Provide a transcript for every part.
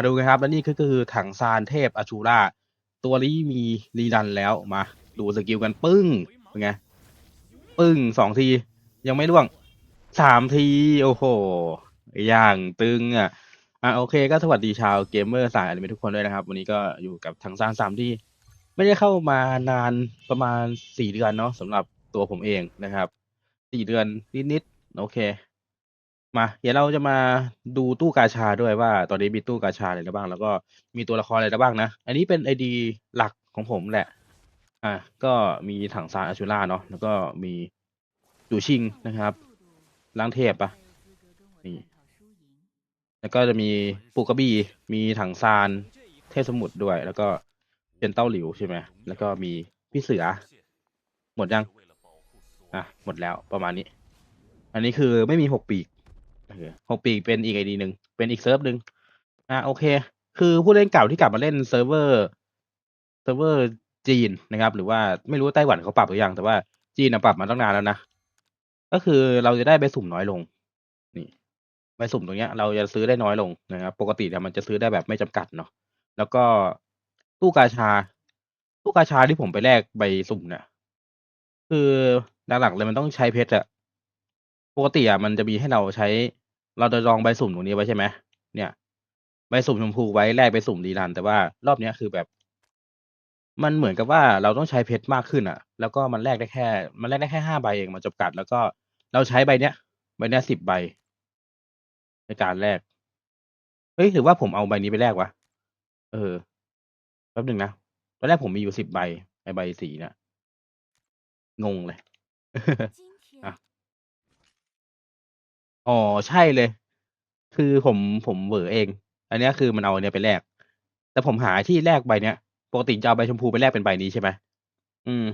มาดูกันครับ แล้วนี่ก็คือถังซานเทพอชูราตัวนี้มีรีดันแล้วมา ดูสกิลกันปึ้งเป็นไง ปึ้งสองที ยังไม่ร่วงสามที โอ้โห อย่างตึงอะอะโอเคก็สวัสดีชาวเกมเมอร์สายอนิเมะทุกคนด้วยนะครับ วันนี้ก็อยู่กับทางซานสามที่ ไม่ได้เข้ามานานประมาณสี่เดือนเนาะสำหรับตัวผมเองนะครับสี่เดือนนิดๆโอเค มา เดี๋ยวเราจะมาดูตู้กาชาด้วยว่า ตอนนี้มีตู้กาชาอะไรบ้าง แล้วก็มีตัวละครอะไรบ้างนะ อันนี้เป็นไอดีหลักของผมแหละ อะก็มีถังซานอาชูล่าเนาะ แล้วก็มีจูชิงนะครับล้างเทพปะนี่ แล้วก็จะมีปูกระบี่ มีถังซาน เทพสมุทรด้วย แล้วก็เป็นเต้าหลิวใช่ไหม แล้วก็มีพี่เสือ หมดยัง อะ หมดแล้วประมาณนี้ อันนี้คือไม่มีหกปีก หกปีเป็นอีกไอดีหนึ่งเป็นอีกเซิร์ฟหนึ่งอะโอเค คือผู้เล่นเก่าที่กลับมาเล่นเซิร์ฟเวอร์เซิร์ฟเวอร์จีนนะครับ หรือว่าไม่รู้ไต้หวันเขาปรับหรือยัง แต่ว่าจีนปรับมาตั้งนานแล้วนะ ก็คือเราจะได้ใบสุ่มน้อยลง นี่ใบสุ่มตรงเนี้ย เราจะซื้อได้น้อยลงนะครับ ปกติเนี่ยมันจะซื้อได้แบบไม่จำกัดเนาะ แล้วก็ตู้กาชา ตู้กาชาที่ผมไปแลกใบสุ่มเนี่ย คือหลักๆเลยมันต้องใช้เพชรอะปกติอะมันจะมีให้เราใช้ เราจะลองใบสุ่มตรงนี้ไว้ใช่ไหมเนี่ยใบสุ่มชมพูไว้แลกใบสุ่มดีรัน แต่ว่ารอบเนี้ยคือแบบ มันเหมือนกับว่าเราต้องใช้เพชรมากขึ้นอะแล้วก็มันแลกได้แค่ มันแลกได้แค่ห้าใบเองมันจำกัด แล้วก็เราใช้ใบเนี้ยใบเนี้ยสิบใบ ในการแลกเฮ้ยหรือว่าผมเอาใบนี้ไปแลกวะเออแป๊บหนึ่งนะตอนแรกผมมีอยู่สิบใบไอใบสีเนี่ยงงเลยอะ อ๋อ ใช่เลย คือผม ผมเหวอเอง อันเนี้ย คือมันเอาอันเนี้ยไปแลก แต่ผมหาที่แลกใบเนี้ย ปกติจะเอาใบชมพูไปแลกเป็นใบนี้ใช่ไหม อืม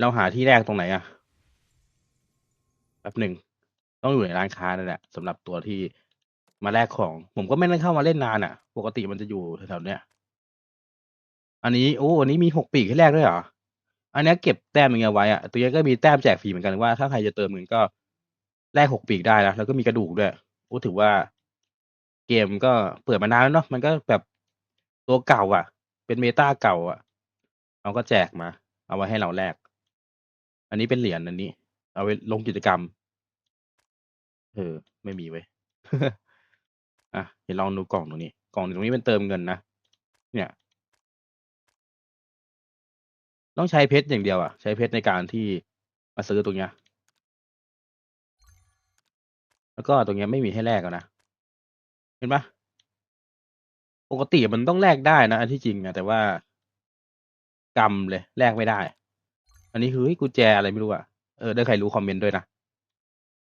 เราหาที่แลกตรงไหนอะ แป๊บหนึ่ง ต้องอยู่ในร้านค้านั่นแหละสำหรับตัวที่มาแลกของ ผมก็ไม่ได้เข้ามาเล่นนานอะ่ะปกติมันจะอยู่แถวๆเนี้ย อันนี้ โอ้ อันนี้มีหกปีกให้แลกด้วยเหรอ อันเนี้ยเก็บแต้มอย่างเงี้ยไว้อะตัวนี้ก็มีแต้มแจกฟรีเหมือนกันว่าถ้าใครจะเติมเงินก็ แลกหกปีกได้นะแล้วก็มีกระดูกด้วยโอ้ถือว่าเกมก็เปิดมานานแล้วเนาะมันก็แบบตัวเก่า อะ เป็นเมตาเก่า อะเราก็แจกมา เอาไว้ให้เราแลกอันนี้เป็นเหรียญอันนี้ เอาไว้ลงกิจกรรม เออ ไม่มีเว้ยอะเดี๋ยวลองดูกล่องตรงนี้ กล่องตรงนี้เป็นเติมเงินนะเนี่ย ต้องใช้เพชรอย่างเดียวอะ ใช้เพชรในการที่มาซื้อตรงเนี้ย แล้วก็ตรงเนี้ยไม่มีให้แลกแล้วนะ เห็นปะปกติมันต้องแลกได้นะ อันที่จริงอะแต่ว่ากรรมเลยแลกไม่ได้ อันนี้คือเฮ้ยกุญแจอะไรไม่รู้อะเออได้ใครรู้คอมเมนต์ด้วยนะ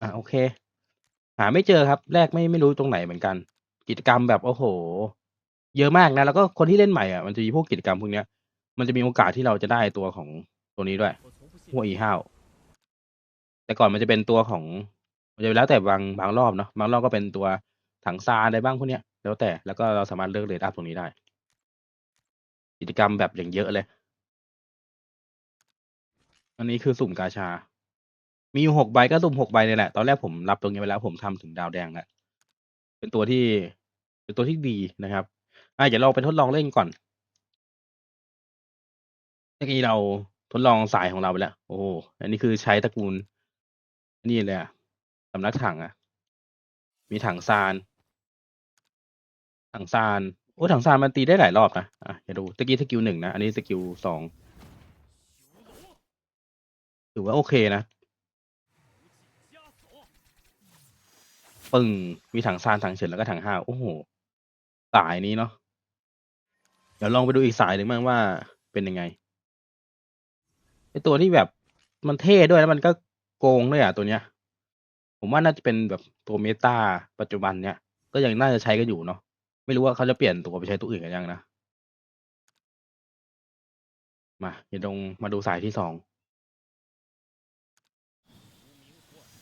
อะโอเค หาไม่เจอครับ แรกไม่ไม่รู้ตรงไหนเหมือนกัน กิจกรรมแบบโอ้โห เยอะมากนะ แล้วก็คนที่เล่นใหม่อะมันจะมีพวกกิจกรรมพวกเนี้ย มันจะมีโอกาสที่เราจะได้ตัวของตัวนี้ด้วยหัวอีห้าวแต่ก่อนมันจะเป็นตัวของ มันจะแล้วแต่บางบางรอบเนาะบางรอบก็เป็นตัวถังซาอะไรบ้างพวกเนี้ย แล้วแต่แล้วก็เราสามารถเลือกเรทอัพตรงนี้ได้ กิจกรรมแบบอย่างเยอะเลย อันนี้คือสุ่มกาชา มีอยู่หกใบก็สุ่มหกใบเนี่ยแหละ ตอนแรกผมรับตรงนี้ไปแล้วผมทำถึงดาวแดงแล้วเป็นตัวที่ เป็นตัวที่ดีนะครับอะเดี๋ยวเราไปทดลองเล่นก่อนเมื่อกี้เราทดลองสายของเราไปแล้ว โอ้อันนี้คือใช้ตระกูลนี่เลยอะำนักถังอะมีถังซาน ถังซาน โอ้ ถังซานมันตีได้หลายรอบนะ อะอย่าดูตะกี้สกิลหนึ่งนะ อันนี้สกิลสองถือว่าโอเคนะ ปึ้ง มีถังซาน ถังเฉินแล้วก็ถังห้า โอ้โห สายนี้เนาะ เดี๋ยวลองไปดูอีกสายหนึ่งบ้างว่าเป็นยังไง ไอตัวที่แบบมันเท่ด้วยแล้วมันก็โกงด้วยอะตัวเนี้ย ผมว่าน่าจะเป็นแบบตัวเมตาปัจจุบันเนี้ย ก็ยังน่าจะใช้กันอยู่เนาะ ไม่รู้ว่าเขาจะเปลี่ยนตัวไปใช้ตัวอื่นกันยังนะ มาเดี๋ยวลงมาดูสายที่สอง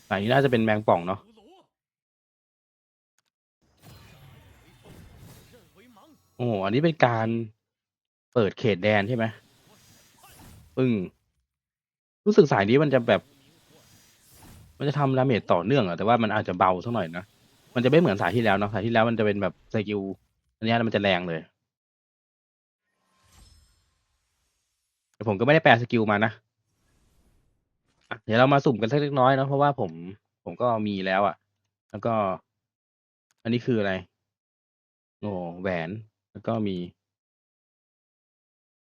สายนี้น่าจะเป็นแมงป่องเนาะ โอ้โหอันนี้เป็นการ เปิดเขตแดนใช่ไหมปึ้ง รู้สึกสายนี้มันจะแบบ มันจะทำดาเมจต่อเนื่องอะแต่ว่ามันอาจจะเบาสักหน่อยนะ มันจะไม่เหมือนสายที่แล้วเนาะสายที่แล้วมันจะเป็นแบบสกิลอันนี้มันจะแรงเลยแต่ผมก็ไม่ได้แปลสกิลมานะะเดี๋ยวเรามาสุ่มกันสักเล็กน้อยเนอะเพราะว่าผมผมก็มีแล้วอะแล้วก็ อันนี้คืออะไรโอ้แหวน แล้วก็มี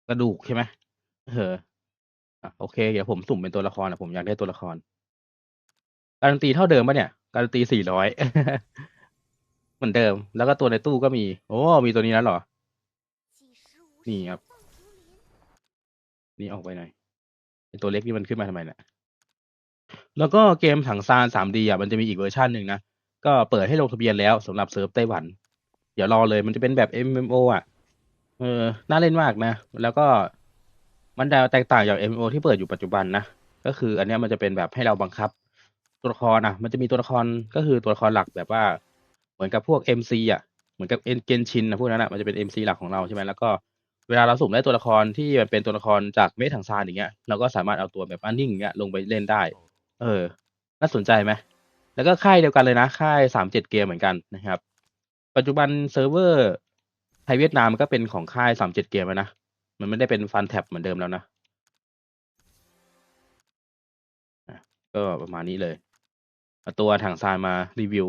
กระดูกใช่ไหมเออโอเค เดี๋ยวผมสุ่มเป็นตัวละครอะผมอยากได้ตัวละคร การันตีเท่าเดิมปะเนี่ย การันตีสี่ร้อยเหมือนเดิม แล้วก็ตัวในตู้ก็มี โอ้ มีตัวนี้แล้วเหรอ นี่ครับ นี่ออกไปหน่อยไอตัวเล็กนี่มันขึ้นมาทำไมเนี่ย แล้วก็เกมถังซาน 3D อะ มันจะมีอีกเวอร์ชันหนึ่งนะ ก็เปิดให้ลงทะเบียนแล้วสำหรับเซิร์ฟไต้หวัน เดี๋ยวรอเลย มันจะเป็นแบบ MMO อะ เออ น่าเล่นมากนะ แล้วก็มันจะแตกต่างจาก MMO ที่เปิดอยู่ปัจจุบันนะ ก็คืออันเนี้ยมันจะเป็นแบบให้เราบังคับ ตัวละครอะ มันจะมีตัวละครก็คือตัวละครหลักแบบว่า เหมือนกับพวก MC อะเหมือนกับเอ็นเกนชินนะพวกนั้นอะมันจะเป็น MC หลักของเราใช่ไหมแล้วก็เวลาเราสุ่มได้ตัวละครที่มันเป็นตัวละครจากเมถังซานอย่างเงี้ยเราก็สามารถเอาตัวแบบอันนิ่งอย่างเงี้ยลงไปเล่นได้ เออ น่าสนใจไหมแล้วก็ค่ายเดียวกันเลยนะค่ายสามเจ็ดเกมเหมือนกันนะครับ ปัจจุบันเซิร์ฟเวอร์ไทยเวียดนามมันก็เป็นของค่ายสามเจ็ดเกมแล้วนะมันไม่ได้เป็นฟันแท็บเหมือนเดิมแล้วนะก็ประมาณนี้เลย ตัวถังซานมารีวิว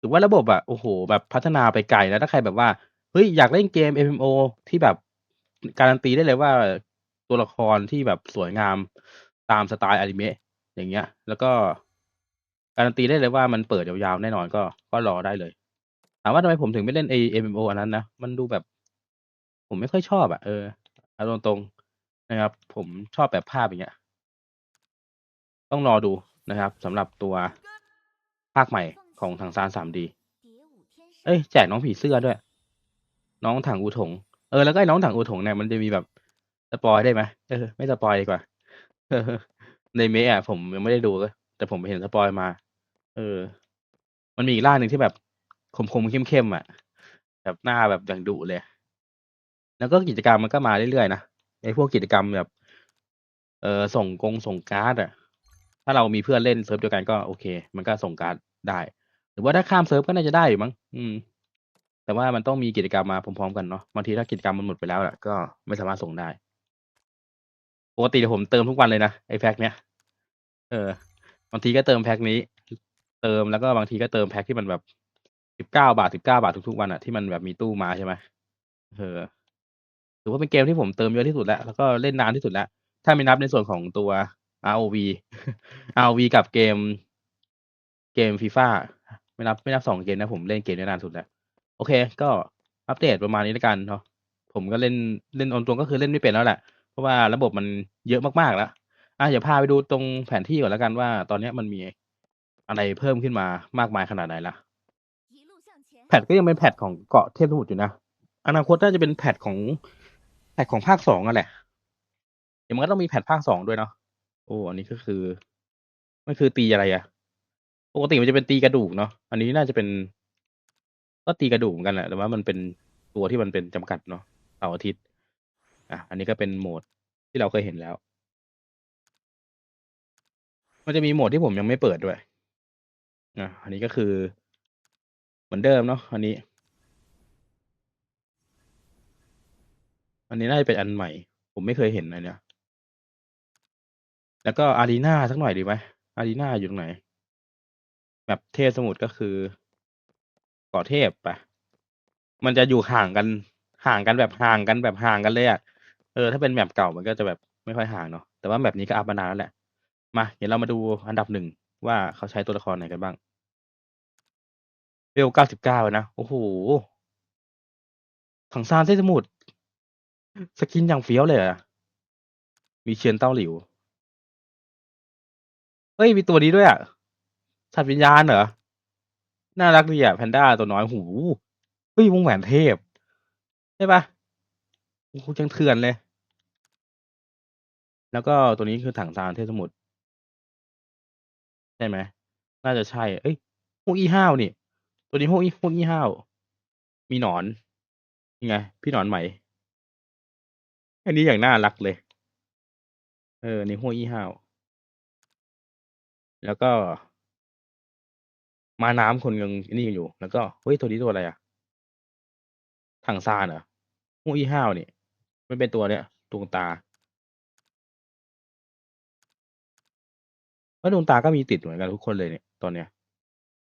ถือว่าระบบอะโอ้โห แบบพัฒนาไปไกลแล้วถ้าใครแบบว่าเฮ้ยอยากเล่นเกม MMO ที่แบบการันตีได้เลยว่าตัวละครที่แบบสวยงามตามสไตล์อนิเมะอย่างเงี้ย แล้วก็การันตีได้เลยว่ามันเปิดยาวๆแน่นอนก็ก็รอได้เลย ถามว่าทำไมผมถึงไม่เล่นไอ MMO อันนั้นนะ มันดูแบบ ผมไม่ค่อยชอบอะเออเอาตรงๆนะครับ ผมชอบแบบภาพอย่างเงี้ย ต้องรอดู นะครับสำหรับตัวภาคใหม่ของทางซาน 3D เอ้ยแจกน้องผีเสื้อด้วย น้องถังอูถง เออแล้วก็ไอ้น้องถังอูถงเนี่ยมันจะมีแบบสปอยได้ไหมเออไม่สปอยดีกว่าในเมะอะผมยังไม่ได้ดูเลยแต่ผมเห็นสปอยมา เออ มันมีอีกร่าหนึ่งที่แบบคมๆเข้มๆอะ แบบหน้าแบบอย่างดุเลย แล้วก็กิจกรรมมันก็มาเรื่อยๆนะไอ้พวกกิจกรรมแบบ เออส่งกงส่งการ์ดอะ ถ้าเรามีเพื่อนเล่นเซิร์ฟเดียวกันก็โอเค มันก็ส่งการ์ดได้ หรือว่าถ้าข้ามเซิร์ฟก็น่าจะได้อยู่มั้งอืม แต่ว่ามันต้องมีกิจกรรมมาพร้อมๆกันเนาะบางทีถ้ากิจกรรมมันหมดไปแล้วอะก็ไม่สามารถส่งได้ปกติเดี๋ยวผมเติมทุกวันเลยนะไอ้แพ็คเนี้ยเออบางทีก็เติมแพ็คนี้ เติมแล้วก็บางทีก็เติมแพ็คที่มันแบบสิบเก้าบาทสิบเก้าบาททุกๆวันอะที่มันแบบมีตู้มาใช่ไหมเออถือว่าเป็นเกมที่ผมเติมเยอะที่สุดแล้วแล้วก็เล่นนานที่สุดแล้วถ้าไม่นับในส่วนของตัว ROV ROV กับเกมเกมฟีฟ่าไม่นับไม่นับสองเกมนะผมเล่นเกมนี้นานสุดแล้ว โอเค ก็อัปเดตประมาณนี้แล้วกันเนาะผมก็เล่นเล่นออนตรงก็คือเล่นไม่เป็นแล้วแหละ เพราะว่าระบบมันเยอะมากๆแล้วอะเดี๋ยวพาไปดูตรงแผนที่ก่อนแล้วกันว่า ตอนนี้มันมีอะไรเพิ่มขึ้นมามากมายขนาดไหนละแพทก็ยังเป็นแพทของเกาะเทพสมุทรอยู่นะ อนาคตน่าจะเป็นแพทของแพทของภาคสองอะแหละ เดี๋ยวมันก็ต้องมีแพทภาคสองด้วยเนาะ โอ้ อันนี้ก็คือ มันคือตีอะไรอะปกติมันจะเป็นตีกระดูกเนาะ อันนี้น่าจะเป็น ก็ตีกระดูกเหมือนกันแหละ แต่ว่ามันเป็นตัวที่มันเป็นจำกัดเนาะเสาร์อาทิตย์ อะ อันนี้ก็เป็นโหมดที่เราเคยเห็นแล้ว มันจะมีโหมดที่ผมยังไม่เปิดด้วย อะ อันนี้ก็คือ เหมือนเดิมเนาะ อันนี้ อันนี้น่าจะเป็นอันใหม่ ผมไม่เคยเห็นอันเนี้ย แล้วก็อารีนาสักหน่อยดีไหมอารีนาอยู่ตรงไหน แบบเทพสมุทรก็คือเกาะเทพปะมันจะอยู่ห่างกัน ห่างกันแบบห่างกันแบบห่างกันเลยอะ่ะเออถ้าเป็นแบบเก่ามันก็จะแบบไม่ค่อยห่างเนาะแต่ว่าแบบนี้ก็อัพมานานแล้วแหละมาเดี๋ยวเรามาดูอันดับหนึ่งว่าเขาใช้ตัวละครไหนกันบ้างเวลเก้าสิบเก้านะโอ้โหถังซานเทพสมุทรสกินอย่างเฟี้ยวเลยอะมีเชียนเต้าหลิว เฮ้ยมีตัวนี้ด้วยอะสัตว์วิญญาณเหรอ น่ารักดีอะแพนด้าตัวน้อยหูเฮ้ยวงแหวนเทพ ใช่ปะโอ้โหจังเถื่อนเลย แล้วก็ตัวนี้คือถังซานเทพสมุทรใช่ไหม น่าจะใช่ เอ้ยพวกอีห้าวนี่ ตัวนี้พวกอีพวกอีห้าว มีหนอนยังไง พี่หนอนไหมอันนี้อย่างน่ารักเลย เออ นี่พวกอีห้าว แล้วก็มาน้ำคนยังนี่กันอยู่ แล้วก็ เฮ้ย ตัวนี้ตัวอะไรอะถังซานเหรอมูอีห้าวนี่มันเป็นตัวเนี้ยดวงตาว่าดวงตาก็มีติดเหมือนกันทุกคนเลยเนี่ยตอนเนี้ย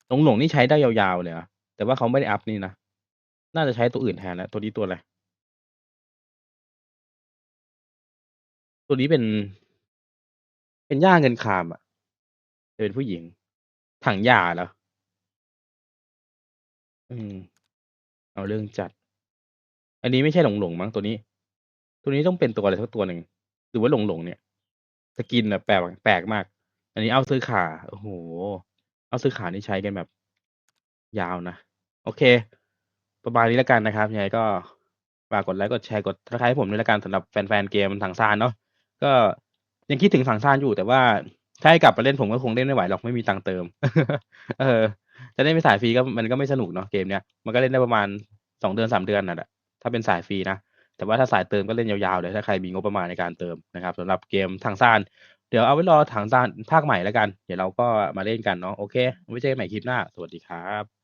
หลงหลงนี่ใช้ได้ยาวๆเลยอะแต่ว่าเขาไม่ได้อัพนี่นะ น่าจะใช้ตัวอื่นแทนแล้วตัวนี้ตัวอะไร ตัวนี้เป็น เป็นย่าเงินคามอะ จะเป็นผู้หญิง ถังหยาเหรอ อืม เอาเรื่องจัด อันนี้ไม่ใช่หลงหลงมั้งตัวนี้ ตัวนี้ต้องเป็นตัวอะไรสักตัวหนึ่ง หรือว่าหลงหลงเนี่ย สกินแบบแปลกแปลกมาก อันนี้เอาซื้อขา โอ้โห เอาซื้อขานี่ใช้กันแบบยาวนะ โอเค ประมาณนี้แล้วกันนะครับ ยังไงก็ฝากกดไลค์ กดแชร์ กดทักทายให้ผมด้วยละกันสำหรับแฟนๆเกมถังซานเนาะ ก็ยังคิดถึงถังซานอยู่แต่ว่า ถ้าให้กลับไปเล่นผมก็คงเล่นไม่ไหวหรอกไม่มีตังค์เติม เออจะเล่นเป็นสายฟรีก็มันก็ไม่สนุกเนาะเกมเนี้ยมันก็เล่นได้ประมาณสองเดือนสามเดือนน่ะแหละถ้าเป็นสายฟรีนะแต่ว่าถ้าสายเติมก็เล่นยาวๆเลยถ้าใครมีงบประมาณในการเติมนะครับสำหรับเกมถังซานเดี๋ยวเอาไว้รอถังซานภาคใหม่แล้วกัน เดี๋ยวเราก็มาเล่นกันเนาะโอเคไว้เจอกันใหม่คลิปหน้า สวัสดีครับ